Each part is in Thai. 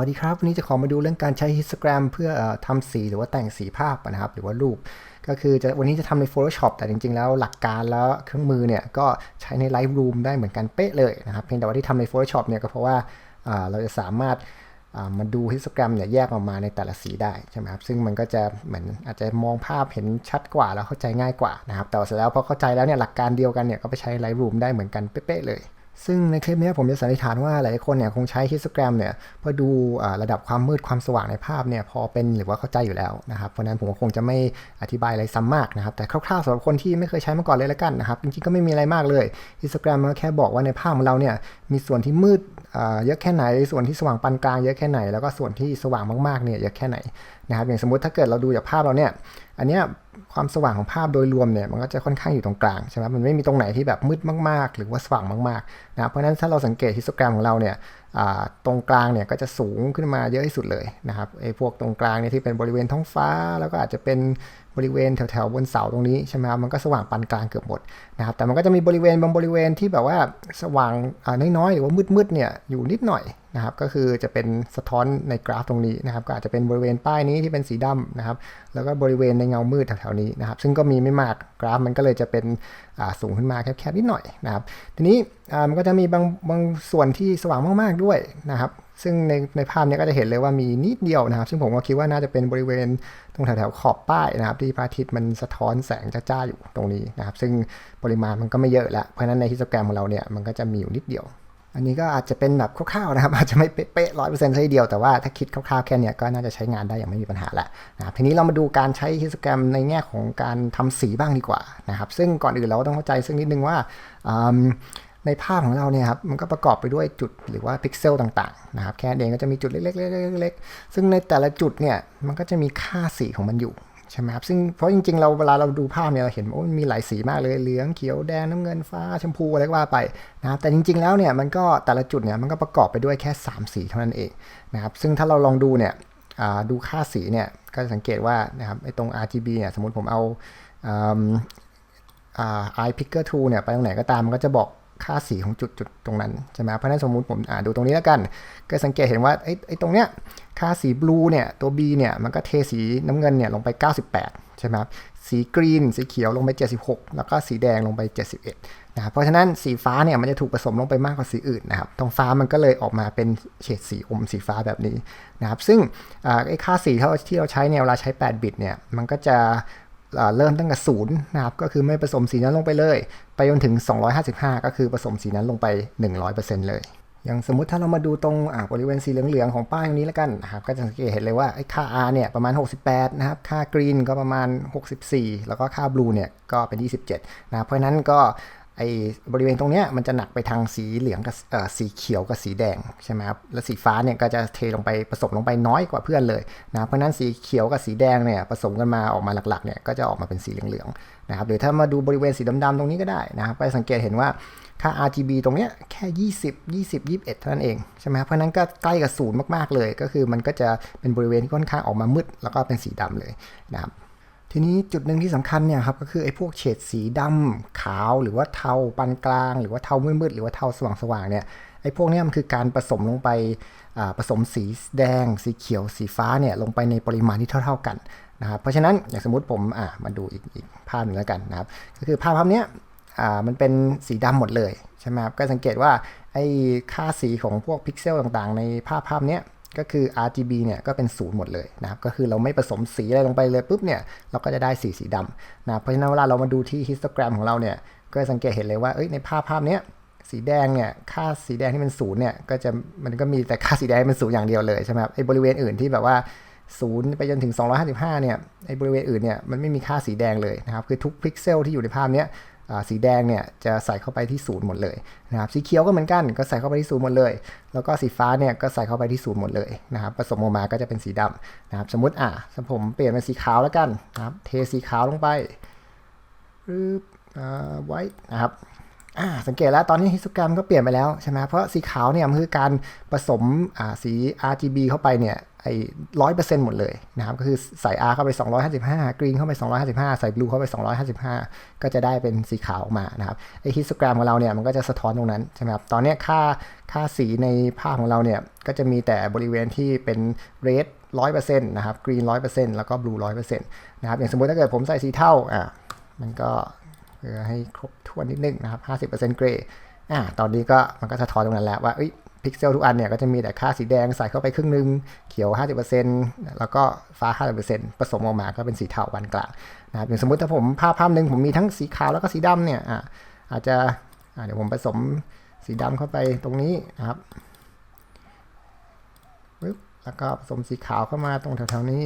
วัสดีครับ วันนี้จะขอมาดูเรื่องการใช้ฮิส t กร m เพื่อเออทำสีหรือว่าแต่งสีภาพนะครับ หรือว่ารูป ก็คือจะวันนี้จะทำใน Photoshop แต่จริง ๆ แล้วหลักการแล้วเครื่องมือเนี่ยก็ใช้ใน Lightroom ได้เหมือนกันเป๊ะเลยนะครับ เพียงแต่ว่าที่ทำใน Photoshop เนี่ยก็เพราะว่าเราจะสามารถมาดูฮิส t กร m เนี่ยแยกออกมาในแต่ละสีได้ใช่ไหมครับ ซึ่งมันก็จะเหมือนอาจจะมองภาพเห็นชัดกว่าแล้วเข้าใจง่ายกว่านะครับ แต่เสร็จแล้วพอเข้าใจแล้วเนี่ยหลักการเดียวกันเนี่ยก็ไปใช้ Lightroom ได้เหมือนกันเป๊ะเลย ซึ่งในคลิปนี้ผมจะสันนิษฐานว่าหลายคนเนี่ยคงใช้ฮิส t กร m เนี่ยเพื่อดูระดับความมืดความสว่างในภาพเนี่ยพอเป็นหรือว่าเข้าใจอยู่แล้วนะครับ เพราะนั้นผมก็คงจะไม่อธิบายอะไรซ้ำมากนะครับ แต่คร่าวๆสำหรับคนที่ไม่เคยใช้มาก่อนเลยละกันนะครับ จริงๆก็ไม่มีอะไรมากเลยฮิส t กร m มันแค่บอกว่าในภาพของเราเนี่ยมีส่วนที่มืดเยอะแค่ไหน ส่วนที่สว่างปานกลางเยอะแค่ไหน แล้วก็ส่วนที่สว่างมากๆเนี่ยเยอะแค่ไหน นะครับอย่างสมมติถ้าเกิดเราดูจากภาพเราเนี่ย อันเนี้ยความสว่างของภาพโดยรวมเนี่ยมันก็จะค่อนข้างอยู่ตรงกลางใช่ไหมมันไม่มีตรงไหนที่แบบมืดมากๆ หรือว่าสว่างมากๆนะครับเพราะฉะนั้นถ้าเราสังเกตฮิสโตแกรมของเราเนี่ยตรงกลางเนี่ยก็จะสูงขึ้นมาเยอะที่สุดเลยนะครับไอ้พวกตรงกลางเนี่ยที่เป็นบริเวณท้องฟ้า แล้วก็อาจจะเป็นบริเวณแถวๆบนเสาตรงนี้ใช่ไหมครับมันก็สว่างปานกลางเกือบหมดนะครับแต่มันก็จะมีบริเวณบางบริเวณที่แบบว่าสว่างน้อยๆหรือว่ามืดๆเนี่ยอยู่นิดหน่อย นะครับก็คือจะเป็นสะท้อนในกราฟตรงนี้นะครับก็อาจจะเป็นบริเวณป้ายนี้ที่เป็นสีดำนะครับแล้วก็บริเวณในเงามืดแถวๆนี้นะครับซึ่งก็มีไม่มากกราฟมันก็เลยจะเป็นสูงขึ้นมาแคบๆนิดหน่อยนะครับทีนี้มันก็จะมีบางบางส่วนที่สว่างมากๆด้วยนะครับซึ่งในในภาพนี้ก็จะเห็นเลยว่ามีนิดเดียวนะครับ ซึ่งผมก็คิดว่าน่าจะเป็นบริเวณตรงแถวๆขอบป้ายนะครับ ที่พระอาทิตย์มันสะท้อนแสงจ้าๆอยู่ตรงนี้นะครับ ซึ่งปริมาณมันก็ไม่เยอะละเพราะฉะนั้นในฮิสโตแกรมของเราเนี่ยมันก็จะมีอยู่นิดเดียว อันนี้ก็อาจจะเป็นแบบคร่าวๆนะครับอาจจะไม่เป๊ะร้อยเปอร์เซ็นต์ทีเดียวแต่ว่าถ้าคิดคร่าวๆแค่นี้ก็น่าจะใช้งานได้อย่างไม่มีปัญหาละนะครับทีนี้เรามาดูการใช้ฮิสโตแกรมในแง่ของการทำสีบ้างดีกว่านะครับซึ่งก่อนอื่นเราต้องเข้าใจซึ่งนิดนึงว่าในภาพของเราเนี่ยครับมันก็ประกอบไปด้วยจุดหรือว่าพิกเซลต่างๆนะครับแค่นั้นเองก็จะมีจุดเล็กๆๆๆๆซึ่งในแต่ละจุดเนี่ยมันก็จะมีค่าสีของมันอยู่ ใช่ไหมครับซึ่งเพราะจริงๆเราเวลาเราดูภาพเนี่ยเราเห็นว่ามันมีหลายสีมากเลยเหลืองเขียวแดงน้ำเงินฟ้าชมพูอะไรก็ว่าไปนะครับแต่จริงๆแล้วเนี่ยมันก็แต่ละจุดเนี่ยมันก็ประกอบไปด้วยแค่ 3 สีเท่านั้นเองนะครับซึ่งถ้าเราลองดูเนี่ยดูค่าสีเนี่ยก็จะสังเกตว่านะครับไอ้ตรง RGB เนี่ยสมมติผมเอาอืมอ่า eye picker tool เนี่ยไปตรงไหนก็ตามมันก็จะบอก ค่าสีของจุดจุดตรงนั้นใช่ไหมเพราะนั้นสมมุติผมอ่าดูตรงนี้แล้วกัน ก็สังเกตเห็นว่าไอ้ไอ้ตรงเนี้ยค่าสีบลูเนี่ยตัว B เนี่ยมันก็เทสีน้ำเงินเนี่ยลงไป 98 ใช่ไหมครับสีกรีนสีเขียวลงไป 76 แล้วก็สีแดงลงไป 71นะครับเพราะฉะนั้นสีฟ้าเนี่ยมันจะถูกผสมลงไปมากกว่าสีอื่นนะครับตรงฟ้ามันก็เลยออกมาเป็นเฉดสีอมสีฟ้าแบบนี้นะครับซึ่งไอ้ค่าสีที่เราใช้เนี่ยเวลาใช้ 8 บิตเนี่ยมันก็จะ เริ่มตั้งแต่ศูนย์นะครับก็คือไม่ผสมสีนั้นลงไปเลย ไปจนถึง 255 ก็คือผสมสีนั้นลงไป 100%เลยอย่างสมมติถ้าเรามาดูตรงบริเวณสีเหลืองๆของป้ายตรงนี้แล้วกันนะครับก็จะสังเกตเห็นเลยว่าไอ้ค่า R เนี่ยประมาณ 68 นะครับ ค่ากรีนก็ประมาณ 64 แล้วก็ค่าบลูเนี่ยก็เป็น 27 นะเพราะนั้นก็ ไอ้บริเวณตรงเนี้ยมันจะหนักไปทางสีเหลืองกับสีเขียวกับสีแดงใช่ไหมครับแล้วสีฟ้าเนี่ยก็จะเทลงไปผสมลงไปน้อยกว่าเพื่อนเลยนะเพราะนั้นสีเขียวกับสีแดงเนี่ยผสมกันมาออกมาหลักๆเนี่ยก็จะออกมาเป็นสีเหลืองๆนะครับหรือถ้ามาดูบริเวณสีดำๆตรงนี้ก็ได้นะครับก็จะสังเกตเห็นว่าค่า RGB ตรงเนี้ยแค่ 20 20 21 เท่านั้นเองใช่ไหมครับเพราะนั้นก็ใกล้กับศูนย์มากๆเลย ก็คือมันก็จะเป็นบริเวณที่ค่อนข้างออกมามืด แล้วก็เป็นสีดำเลยนะครับ ทีนี้จุดหนึ่งที่สำคัญเนี่ยครับก็คือไอ้พวกเฉดสีดำขาวหรือว่าเทาปานกลาง หรือว่าเทามืดๆหรือว่าเทาสว่างๆเนี่ยไอ้พวกนี้มันคือการผสมลงไปผสมสีแดง สีเขียว สีฟ้าเนี่ยลงไปในปริมาณที่เท่า ๆกันนะครับเพราะฉะนั้นอย่างสมมติผมอ่ามาดูอีกอีกภาพหนึ่งแล้วกันนะครับก็คือภาพภาพเนี้ยอ่ามันเป็นสีดำหมดเลยใช่ไหมครับก็สังเกตว่าไอ้ค่าสีของพวกพิกเซลต่างๆ ในภาพภาพเนี้ย ก็คือ RGB เนี่ยก็เป็นศูนย์หมดเลยนะครับ ก็คือเราไม่ผสมสีอะไรลงไปเลยปุ๊บเนี่ยเราก็จะได้สีสีดำนะเพราะฉะนั้นเวลาเรามาดูที่ฮิสโตแกรมของเราเนี่ยก็สังเกตเห็นเลยว่าเอ้ยในภาพภาพเนี้ยสีแดงเนี่ยค่าสีแดงที่มันศูนย์เนี่ยก็จะมันก็มีแต่ค่าสีแดงเป็นศูนย์อย่างเดียวเลยใช่ไหมครับไอ้บริเวณอื่นที่แบบว่าศูนย์ไปจนถึง 255 เนี่ยไอ้บริเวณอื่นเนี่ยมันไม่มีค่าสีแดงเลยนะครับคือทุกพิกเซลที่อยู่ในภาพเนี้ย สีแดงเนี่ยจะใส่เข้าไปที่ศูนย์หมดเลยนะครับสีเขียวก็เหมือนกันก็ใส่เข้าไปที่ศูนย์หมดเลย แล้วก็สีฟ้าเนี่ยก็ใส่เข้าไปที่ศูนย์หมดเลยนะครับผสมออกมาก็จะเป็นสีดำนะครับสมมติอะสมผมเปลี่ยนเป็นสีขาวแล้วกันนะครับเทสีขาวลงไปรึบอ่าไว้นะครับอ่าสังเกตแล้วตอนนี้ฮิสโตแกรมก็เปลี่ยนไปแล้วใช่ไหมเพราะสีขาวเนี่ยมันคือการผสมอ่าสี RGB เข้าไปเนี่ย ไอ้ร้อยเปอร์เซ็นต์หมดเลยนะครับก็คือใส่ R เข้าไป 255 กรีนเข้าไป 255 ใส่บลูเข้าไป 255 ก็จะได้เป็นสีขาวออกมานะครับไอ้ฮิสโตแกรมของเราเนี่ยมันก็จะสะท้อนตรงนั้นใช่ไหมครับตอนนี้ค่าค่าสีในภาพของเราเนี่ยก็จะมีแต่บริเวณที่เป็นเรดร้อยเปอร์เซ็นต์นะครับกรีนร้อยเปอร์เซ็นต์แล้วก็บลูร้อยเปอร์เซ็นต์นะครับอย่างสมมติถ้าเกิดผมใส่สีเทาอ่ามันก็เพื่อให้ครบถ้วนนิดนึงนะครับ 50%เกรย์อ่า ตอนนี้ก็มันก็สะท้อนตรงนั้นแล้วว่าเอ้ย พิกเซลทุกอันเนี่ยก็จะมีแต่ค่าสีแดงใส่เข้าไปครึ่งหนึง เขียว 50%แล้วก็ฟ้า 50%ผสมออกมาก็เป็นสีเทาวันกลางนะครับอย่างสมมติถ้าผมภาพภาพหนึ่งผมมีทั้งสีขาวแล้วก็สีดำเนี่ยอ่าอาจจะอ่าเดี๋ยวผมผสมสีดำเข้าไปตรงนี้นะครับปึ๊บแล้วก็ผสมสีขาวเข้ามาตรงแถวๆนี้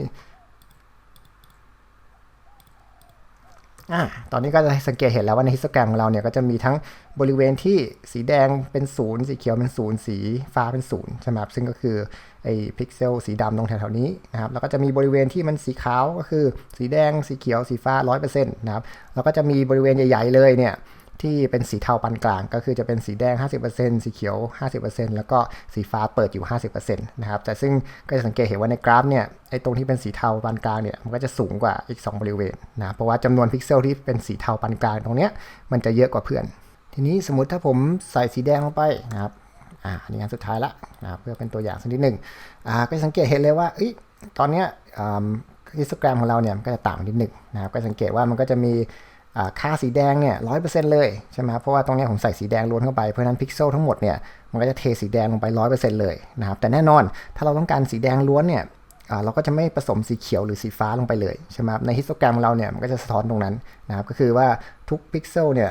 อ่าตอนนี้ก็จะสังเกตเห็นแล้วว่าในฮิสโตแกรมของเราเนี่ยก็จะมีทั้งบริเวณที่สีแดงเป็นศูนย์สีเขียวเป็นศูนย์สีฟ้าเป็นศูนย์ใช่ไหมครับซึ่งก็คือไอ้พิกเซลสีดำตรงแถวๆนี้นะครับแล้วก็จะมีบริเวณที่มันสีขาวก็คือสีแดงสีเขียวสีฟ้า 100%นะครับแล้วก็จะมีบริเวณใหญ่ ๆ เลยเนี่ย ที่เป็นสีเทาปานกลาง ก็คือจะเป็นสีแดง 50%สีเขียว 50%แล้วก็สีฟ้าเปิดอยู่ 50%นะครับแต่ซึ่งก็จะสังเกตเห็นว่าในกราฟเนี่ยไอ้ตรงที่เป็นสีเทาปานกลางเนี่ยมันก็จะสูงกว่าอีก 2 บริเวณนะเพราะว่าจำนวนพิกเซลที่เป็นสีเทาปานกลางตรงเนี้ยมันจะเยอะกว่าเพื่อน ทีนี้สมมติถ้าผมใส่สีแดงลงไปนะครับอ่าอันนี้อันสุดท้ายละนะครับเพื่อเป็นตัวอย่างสักนิดหนึ่งอ่าก็สังเกตเห็นเลยว่าเอ้ยตอนเนี้ยฮิสโตแกรมของเราเนี่ยมันก็จะต่างนิดหนึ่งนะครับก็สังเกตว่ามันก็จะมีอ่า ค่าสีแดงเนี่ยร้อยเปอร์เซ็นต์เลยใช่ไหมครับเพราะว่าตรงนี้ผมใส่สีแดงล้วนเข้าไป เพราะนั้นพิกเซลทั้งหมดเนี่ยมันก็จะเทสีแดงลงไปร้อยเปอร์เซ็นต์เลยนะครับแต่แน่นอนถ้าเราต้องการสีแดงล้วนเนี่ยเราก็จะไม่ผสมสีเขียวหรือสีฟ้าลงไปเลยใช่ไหมครับในฮิสโตแกรมของเราเนี่ยมันก็จะสะท้อนตรงนั้นนะครับก็คือว่าทุกพิกเซลเนี่ย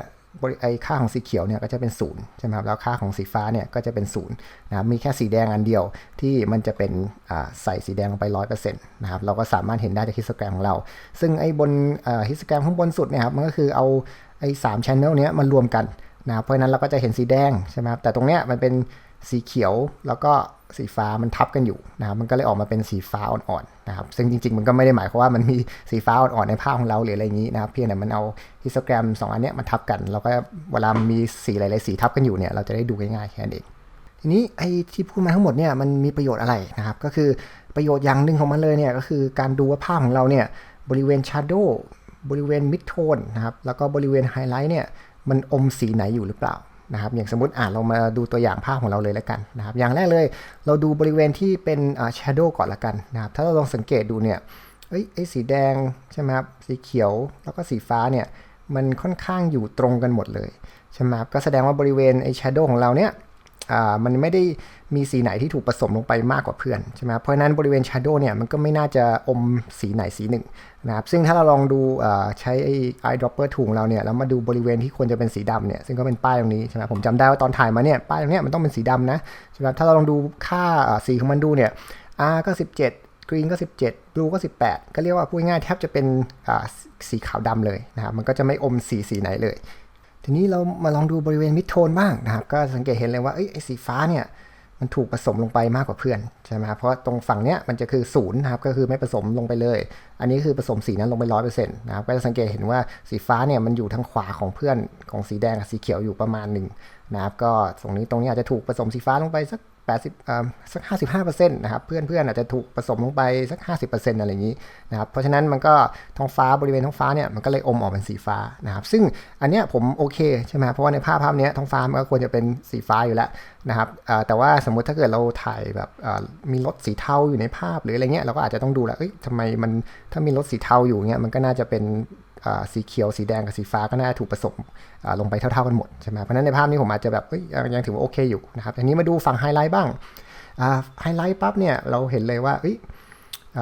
ไอค่าของสีเขียวเนี่ยก็จะเป็นศูนย์ใช่ไหมครับแล้วค่าของสีฟ้าเนี่ยก็จะเป็นศูนย์นะครับมีแค่สีแดงอันเดียวที่มันจะเป็นใส่สีแดงลงไปร้อยเปอร์เซ็นต์นะครับเราก็สามารถเห็นได้จากฮิสโตแกรมของเรา ซึ่งไอ้บนฮิสโตแกรมข้างบนสุดเนี่ยครับมันก็คือเอาไอ้สามชั้นเนี้ยมารวมกันนะครับเพราะฉะนั้นเราก็จะเห็นสีแดงใช่ไหมครับแต่ตรงเนี้ยมันเป็น สีเขียวแล้วก็สีฟ้ามันทับกันอยู่นะครับมันก็เลยออกมาเป็นสีฟ้าอ่อนๆนะครับซึ่งจริงๆ มันก็ไม่ได้หมายความว่ามันมีสีฟ้าอ่อนๆในภาพของเราหรืออะไรอย่างนี้นะครับเพียงแต่มันเอาฮิสโตแกรม 2 อันเนี้ยมันทับกันแล้วก็เวลามีสีหลายๆสีทับกันอยู่เนี่ยเราจะได้ดูง่ายๆแค่นั้นเองทีนี้ไอ้ที่พูดมาทั้งหมดเนี่ยมันมีประโยชน์อะไรนะครับก็คือประโยชน์อย่างหนึ่งของมันเลยเนี่ยก็คือการดูว่าภาพของเราเนี่ยบริเวณ Shadow บริเวณ Mid Tone นะครับแล้วก็บริเวณ Highlight เนี่ยมันอมสีไหนอยู่หรือเปล่า นะครับอย่างสมมติอ่าเรามาดูตัวอย่างภาพของเราเลยแล้วกันนะครับอย่างแรกเลยเราดูบริเวณที่เป็นอ่า Shadow ก่อนละกันนะครับถ้าเราลองสังเกตดูเนี่ยเอ้ยไอ้สีแดงใช่ไหมครับสีเขียวแล้วก็สีฟ้าเนี่ยมันค่อนข้างอยู่ตรงกันหมดเลยใช่ไหมครับก็แสดงว่าบริเวณไอ้ Shadow ของเราเนี่ย มันไม่ได้มีสีไหนที่ถูกผสมลงไปมากกว่าเพื่อนใช่ไหมเพราะนั้นบริเวณ Shadow เนี่ยมันก็ไม่น่าจะอมสีไหนสีหนึ่งนะครับซึ่งถ้าเราลองดูใช้ไอ้ eyedropper tool ของเราเนี่ยแล้วมาดูบริเวณที่ควรจะเป็นสีดำเนี่ยซึ่งก็เป็นป้ายตรงนี้ใช่ไหมผมจำได้ว่าตอนถ่ายมาเนี่ยป้ายตรงเนี้ยมันต้องเป็นสีดำนะใช่ไหมถ้าเราลองดูค่าสีของมันดูเนี่ย R ก็ 17 Green ก็ 17 Blue ก็ 18 ก็เรียกว่าพูดง่ายแทบจะเป็นสีขาวดำเลยนะครับ มันก็จะไม่อมสีสีไหนเลย ทีนี้เรามาลองดูบริเวณมิดโทนบ้างนะครับ ก็สังเกตเห็นเลยว่าไอ้สีฟ้าเนี่ยมันถูกผสมลงไปมากกว่าเพื่อนใช่ไหมครับเพราะตรงฝั่งเนี้ยมันจะคือศูนย์นะครับก็คือไม่ผสมลงไปเลย อันนี้คือผสมสีนั้นลงไปร้อยเปอร์เซ็นต์นะครับก็จะสังเกตเห็นว่าสีฟ้าเนี่ยมันอยู่ทางขวาของเพื่อนของสีแดงกับสีเขียวอยู่ประมาณหนึ่งนะครับก็ตรงนี้ตรงนี้อาจจะถูกผสมสีฟ้าลงไปสัก 80เอ่อสัก55%นะครับเพื่อนเพื่อนอาจจะถูกผสมลงไปสัก 50%อะไรอย่างนี้นะครับเพราะฉะนั้นมันก็ท้องฟ้าบริเวณท้องฟ้าเนี่ยมันก็เลยอมออกเป็นสีฟ้านะครับซึ่งอันเนี้ยผมโอเคใช่ไหมเพราะว่าในภาพภาพเนี้ยท้องฟ้ามันก็ควรจะเป็นสีฟ้าอยู่แล้วนะครับแต่ว่าสมมุติถ้าเกิดเราถ่ายแบบมีรถสีเทาอยู่ในภาพหรืออะไรเงี้ยเราก็อาจจะต้องดูแลวเอ้ยทำไมมันถ้ามีรถสีเทาอยู่เงี้ยมันก็น่าจะเป็น สีเขียวสีแดงกับสีฟ้าก็น่าจะถูกผสมลงไปเท่าๆกันหมดใช่ไหมเพราะฉะนั้นในภาพนี้ผมอาจจะแบบยยังถือว่าโอเคอยู่นะครับทีนี้มาดูฝั่งไฮไลท์บ้างไฮไลท์ปั๊บเนี่ยเราเห็นเลยว่าอ,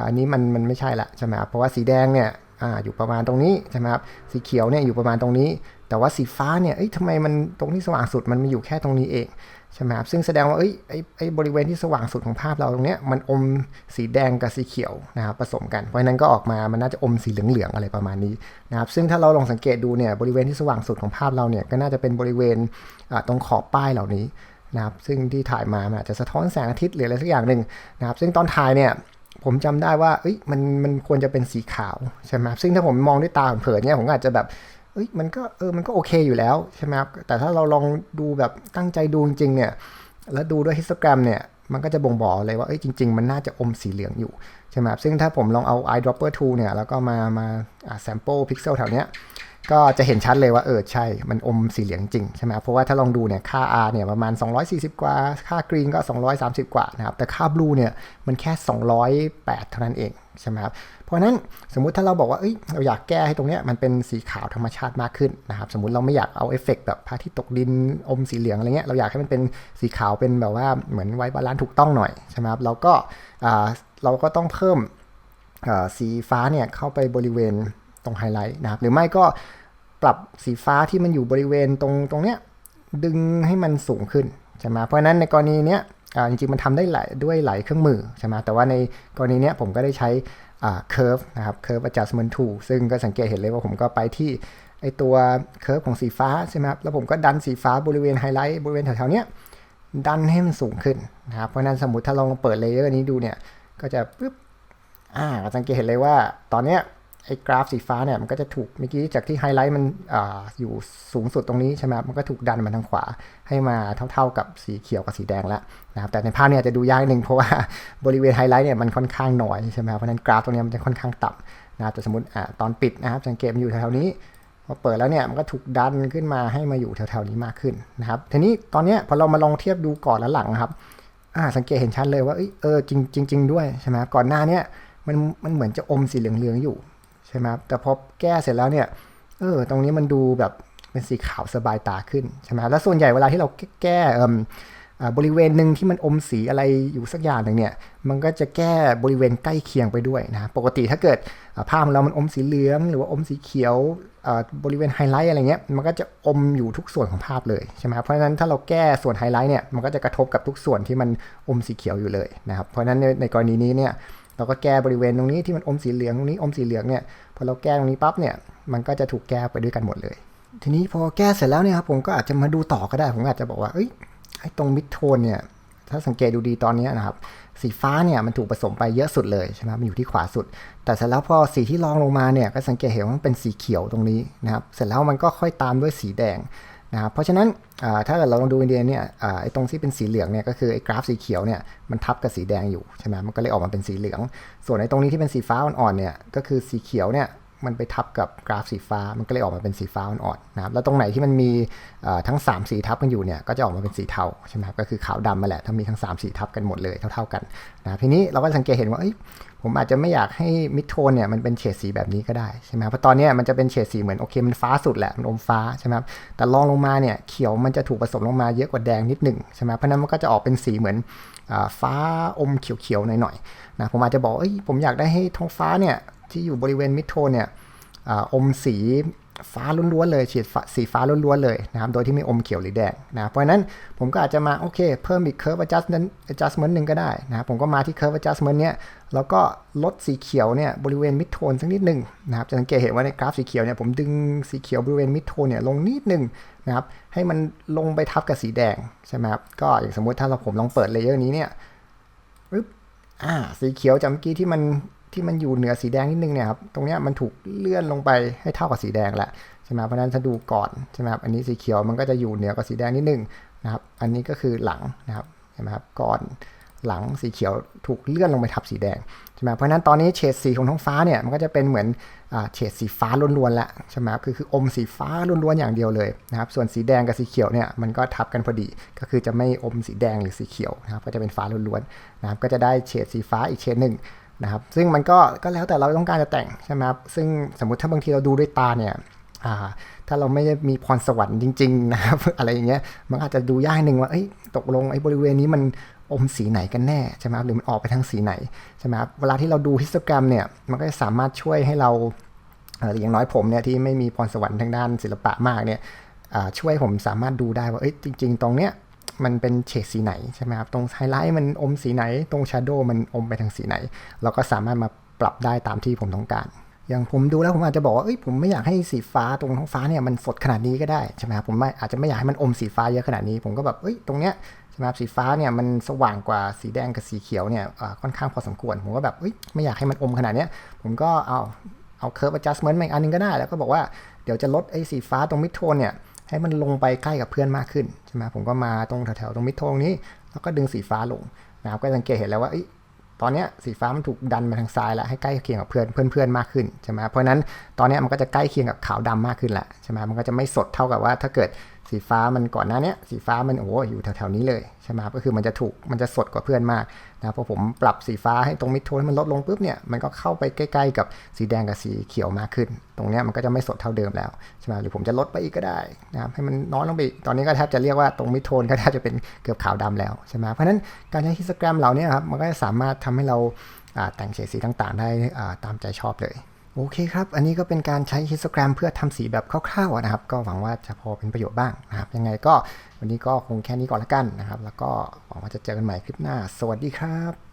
อันนี้มันมันไม่ใช่ละใช่ไหมเพราะว่าสีแดงเนี่ยออยู่ประมาณตรงนี้ใช่ไหมครับสีเขียวเนี่ยอยู่ประมาณตรงนี้ แต่ว่าสีฟ้าเนี่ยเอ้ยทำไมมันตรงที่สว่างสุดมันมาอยู่แค่ตรงนี้เอง ใช่ไหมครับซึ่งแสดงว่าเอ้ยไอ้ไอ้บริเวณที่สว่างสุดของภาพเราตรงเนี้ยมันอมสีแดงกับสีเขียวนะครับผสมกันเพราะฉะนั้นก็ออกมามันน่าจะอมสีเหลืองๆอะไรประมาณนี้นะครับซึ่งถ้าเราลองสังเกตดูเนี่ยบริเวณที่สว่างสุดของภาพเราเนี่ยก็น่าจะเป็นบริเวณตรงขอบป้ายเหล่านี้นะครับซึ่งที่ถ่ายมามันอาจจะสะท้อนแสงอาทิตย์หรืออะไรสักอย่างหนึ่งนะครับซึ่งตอนถ่ายเนี่ยผมจำได้ว่าเอ้ยมันมันควรจะเป็นสีขาวใช่ไหมซึ่งถ้าผมมองด้วยตาเผินเนี่ยผมอาจจะแบบ เอ้ยมันก็เออมันก็โอเคอยู่แล้วใช่ไหมครับแต่ถ้าเราลองดูแบบตั้งใจดูจริงๆเนี่ยแล้วดูด้วยฮิสโตแกรมเนี่ยมันก็จะบ่งบอกเลยว่าเอ้ยจริง ๆ มันน่าจะอมสีเหลืองอยู่ใช่ไหมครับซึ่งถ้าผมลองเอา eyedropper tool เนี่ยแล้วก็มามา sample pixel แถวเนี้ยก็จะเห็นชัดเลยว่าเออใช่ มันอมสีเหลืองจริงใช่ไหมครับเพราะว่าถ้าลองดูเนี่ยค่า R เนี่ยประมาณ 240 กว่า ค่ากรีนก็ 230 กว่านะครับ แต่ค่าบลูเนี่ยมันแค่ 208 เท่านั้นเองใช่ไหมครับ เพราะนั้นสมมุติถ้าเราบอกว่าเอ้ยเราอยากแก้ให้ตรงเนี้ยมันเป็นสีขาวธรรมชาติมากขึ้นนะครับสมมุติเราไม่อยากเอาเอฟเฟกต์แบบพระอาทิตย์ตกดินอมสีเหลืองอะไรเงี้ยเราอยากให้มันเป็นสีขาวเป็นแบบว่าเหมือนไว้บาลานซ์ถูกต้องหน่อยใช่ไหมครับเราก็เราก็ต้องเพิ่มสีฟ้าเนี่ยเข้าไปบริเวณตรงไฮไลท์นะครับหรือไม่ก็ปรับสีฟ้าที่มันอยู่บริเวณตรงตรงเนี้ยดึงให้มันสูงขึ้นใช่ไหมเพราะฉะนั้นในกรณีเนี้ยจริงๆมันทำได้หลายด้วยหลายเครื่องมือใช่ไหมแต่ว่าในกรณีเนี้ยผมก็ได้ใช้ อ่า curve นะครับ curve adjustment tool ซึ่งก็สังเกตเห็นเลยว่าผมก็ไปที่ไอตัวเคอร์ฟของสีฟ้าใช่ไหมครับ แล้วผมก็ดันสีฟ้าบริเวณไฮไลท์บริเวณแถวๆเนี้ยดันให้มันสูงขึ้นนะครับเพราะนั้นสมมติถ้าลองเปิดเลเยอร์นี้ดูเนี่ย ก็จะปึ๊บอ่าสังเกตเห็นเลยว่าตอนเนี้ย ไอ้กราฟสีฟ้าเนี่ยมันก็จะถูกเมื่อกี้จากที่ไฮไลท์มันออยู่สูงสุดตรงนี้ใช่ไหมมันก็ถูกดันมาทางขวาให้มาเท่าๆกับสีเขียวกับสีแดงแล้วนะครับแต่ในภาพเนี่ยจะดูยากนิดนึงเพราะว่าบริเวณไฮไลท์เนี่ยมันค่อนข้างน้อยใช่ไหมเพราะนั้นกราฟตรงนี้มันจะค่อนข้างต่ำนะครับแต่สมมติอตอนปิดนะครับสังเกตมันอยู่แถวๆนี้พอเปิดแล้วเนี่ยมันก็ถูกดันขึ้นมาให้มาอยู่แถวๆนี้มากขึ้นนะครับทีนี้ตอนเนี้ยพอเรามาลองเทียบดูก่อนและหลังครับสังเกตเห็นชัดเลยว่าเออจริงจริงด้วยใช่ไหมก่อนหน้าเนี้ยมันมันเหมือนจะอมสีเหลืองๆอยู่ ใช่ไหมแต่พอแก้เสร็จแล้วเนี่ยเออตรงนี้มันดูแบบเป็นสีขาวสบายตาขึ้นใช่ไหมแล้วส่วนใหญ่เวลาที่เราแก้เอ่มบริเวณหนึ่งที่มันอมสีอะไรอยู่สักอย่างหนึ่งเนี่ย มันก็จะแก้บริเวณใกล้เคียงไปด้วยนะ ปกติถ้าเกิดอ่าภาพของเรามันอมสีเหลือง หรือว่าอมสีเขียวบริเวณไฮไลท์อะไรเงี้ย มันก็จะอมอยู่ทุกส่วนของภาพเลยใช่ไหมเพราะฉะนั้นถ้าเราแก้ส่วนไฮไลท์เนี่ย มันก็จะกระทบกับทุกส่วนที่มันอมสีเขียวอยู่เลยนะครับ เพราะฉะนั้นในในกรณีนี้เนี่ย เราก็แก้บริเวณตรงนี้ที่มันอมสีเหลืองตรงนี้อมสีเหลืองเนี่ยพอเราแก้ตรงนี้ปั๊บเนี่ยมันก็จะถูกแก้ไปด้วยกันหมดเลย ทีนี้พอแก้เสร็จแล้วเนี่ยครับผมก็อาจจะมาดูต่อก็ได้ ผมอาจจะบอกว่าเอ้ยไอ้ตรงมิดโทนเนี่ยถ้าสังเกตดูดีตอนนี้นะครับ สีฟ้าเนี่ยมันถูกผสมไปเยอะสุดเลยใช่ไหมมันอยู่ที่ขวาสุด แต่เสร็จแล้วพอสีที่รองลงมาเนี่ยก็สังเกตเห็นว่ามันเป็นสีเขียวตรงนี้นะครับ เสร็จแล้วมันก็ค่อยตามด้วยสีแดง นะครับเพราะฉะนั้นถ้าเกิดเราลองดูอินเดียเนี่ยไอ้ตรงที่เป็นสีเหลืองเนี่ยก็คือไอ้กราฟสีเขียวเนี่ยมันทับกับสีแดงอยู่ใช่ไหมมันก็เลยออกมาเป็นสีเหลือง ส่วนไอ้ตรงนี้ที่เป็นสีฟ้าอ่อนๆเนี่ยก็คือสีเขียวเนี่ยมันไปทับกับกราฟสีฟ้า มันก็เลยออกมาเป็นสีฟ้าอ่อนๆนะครับ แล้วตรงไหนที่มันมีทั้ง 3 สีทับกันอยู่เนี่ย ก็จะออกมาเป็นสีเทาใช่ไหมครับ ก็คือขาวดำมาแหละ ถ้ามีทั้ง 3 สีทับกันหมดเลยเท่าๆกันนะทีนี้เราก็สังเกตเห็นว่า ผมอาจจะไม่อยากให้มิดโทนเนี่ยมันเป็นเฉดสีแบบนี้ก็ได้ใช่ไหมเพราะตอนนี้มันจะเป็นเฉดสีเหมือนโอเคมันฟ้าสุดแหละมันอมฟ้าใช่ไหมครับแต่ลองลงมาเนี่ยเขียวมันจะถูกผสมลงมาเยอะกว่าแดงนิดหนึ่งใช่ไหมเพราะนั้นมันก็จะออกเป็นสีเหมือนอฟ้าอมเขียวๆหน่อยๆนะผมอาจจะบอกเอ้ยผมอยากได้ให้ท้องฟ้าเนี่ยที่อยู่บริเวณมิดโทนเนี่ยออมสี ฟ้าล้วนๆเลยฉีดสีฟ้าล้วนๆเลยนะครับ โดยที่ไม่อมเขียวหรือแดงนะเพราะฉะนั้นผมก็อาจจะมาโอเค เพิ่มอีก curve adjustment adjustment หนึ่งก็ได้นะครับผมก็มาที่ curve adjustment เนี่ยแล้วก็ลดสีเขียวเนี่ยบริเวณมิดโทนสักนิดหนึ่งนะครับจะสังเกตเห็นว่าในกราฟสีเขียวเนี่ยผมดึงสีเขียวบริเวณมิดโทนเนี่ยลงนิดหนึ่งนะครับให้มันลงไปทับกับสีแดงใช่ไหมครับก็อย่างสมมุติถ้าเราผมลองเปิดเลเยอร์นี้เนี่ยปึ๊บอ่าสีเขียวจากเมื่อกี้ที่มัน ที่มันอยู่เหนือสีแดงนิดนึงเนี่ยครับ ตรงเนี้ยมันถูกเลื่อนลงไปให้เท่ากับสีแดงแหละใช่ไหมเพราะนั้นถ้าดูก่อนใช่ไหมครับ อันนี้สีเขียวมันก็จะอยู่เหนือกว่าสีแดงนิดนึงนะครับ อันนี้ก็คือหลังนะครับเห็นไหมครับ ก่อนหลังสีเขียวถูกเลื่อนลงไปทับสีแดงใช่ไหมเพราะนั้นตอนนี้เฉดสีของท้องฟ้าเนี่ยมันก็จะเป็นเหมือนเฉดสีฟ้าล้วนๆละใช่ไหมครับคือคืออมสีฟ้าล้วนๆอย่างเดียวเลยนะครับส่วนสีแดงกับสีเขียวเนี่ยมันก็ทับกันพอดี ก็คือจะไม่อมสีแดงหรือสีเขียวนะครับก็จะเป็นฟ้าล้วนๆนะครับก็จะได้เฉดสีฟ้าอีกเฉดหนึ่ง นะครับซึ่งมันก็ก็แล้วแต่เราต้องการจะแต่งใช่ไหมครับซึ่งสมมุติถ้าบางทีเราดูด้วยตาเนี่ยถ้าเราไม่ได้มีพรสวรรค์จริง ๆ นะครับ อะไรอย่างเงี้ยมันอาจจะดูยากหนึ่งว่าตกลงไอ้บริเวณนี้มันอมสีไหนกันแน่ใช่ไหมครับหรือมันออกไปทางสีไหนใช่ไหมครับเวลาที่เราดูฮิสโตแกรมเนี่ยมันก็จะสามารถช่วยให้เราเอ่ออย่างน้อยผมเนี่ยที่ไม่มีพรสวรรค์ทางด้านศิลปะมากเนี่ยช่วยผมสามารถดูได้ว่าจริง ๆ ตรงเนี้ย มันเป็นเฉดสีไหนใช่ไหมครับตรงไฮไลท์มันอมสีไหน ตรงชาร์โดมันอมไปทางสีไหน เราก็สามารถมาปรับได้ตามที่ผมต้องการอย่างผมดูแล้วผมอาจจะบอกว่าเอ้ยผมไม่อยากให้สีฟ้าตรงท้องฟ้าเนี่ยมันสดขนาดนี้ก็ได้ใช่ไหมครับผมไม่อาจจะไม่อยากให้มันอมสีฟ้าเยอะขนาดนี้ ผมก็แบบเอ้ยตรงเนี้ยใช่ไหมครับสีฟ้าเนี่ยมันสว่างกว่าสีแดงกับสีเขียวเนี่ยค่อนข้างพอสมควร ผมก็แบบเอ้ยไม่อยากให้มันอมขนาดเนี้ยผมก็เอาเอา curve adjustment มาอีกอันนึงก็ได้ แล้วก็บอกว่าเดี๋ยวจะลดไอ้สีฟ้าตรงมิดโทนเนี่ย ให้มันลงไปใกล้กับเพื่อนมากขึ้นใช่ไหมผมก็มาตรงแถวๆตรงมิดโทงนี้ แล้วก็ดึงสีฟ้าลงนะครับก็สังเกตเห็นแล้วว่าเอ้ตอนนี้สีฟ้ามันถูกดันมาทางซ้ายแล้วให้ใกล้เคียงกับเพื่อนเพื่อนๆมากขึ้นใช่ไหมเพราะนั้นตอนนี้มันก็จะใกล้เคียงกับขาวดำมากขึ้นแหละใช่ไหมมันก็จะไม่สดเท่ากับว่าถ้าเกิด สีฟ้ามันก่อนหน้านี้สีฟ้ามันโอ้โหอยู่แถวๆนี้เลยใช่ไหมครับก็คือมันจะถูกมันจะสดกว่าเพื่อนมากนะพอผมปรับสีฟ้าให้ตรงมิดโทนให้มันลดลงปุ๊บเนี่ยมันก็เข้าไปใกล้ๆกับสีแดงกับสีเขียวมากขึ้น ตรงนี้มันก็จะไม่สดเท่าเดิมแล้วใช่ไหมหรือผมจะลดไปอีกก็ได้นะครับให้มันน้อยลงไปตอนนี้ก็แทบจะเรียกว่าตรงมิดโทนก็แทบจะเป็นเกือบขาวดำแล้วใช่ไหมเพราะฉะนั้นการใช้ฮิสแกรมเหล่านี้ครับมันก็จะสามารถทำให้เราแต่งเฉดสีต่างๆ ได้ตามใจชอบเลย โอเคครับ อันนี้ก็เป็นการใช้ฮิสโตแกรมเพื่อทำสีแบบคร่าวๆนะครับ ก็หวังว่าจะพอเป็นประโยชน์บ้างนะครับ ยังไงก็วันนี้ก็คงแค่นี้ก่อนละกันนะครับ แล้วก็หวังว่าจะเจอกันใหม่คลิปหน้า สวัสดีครับ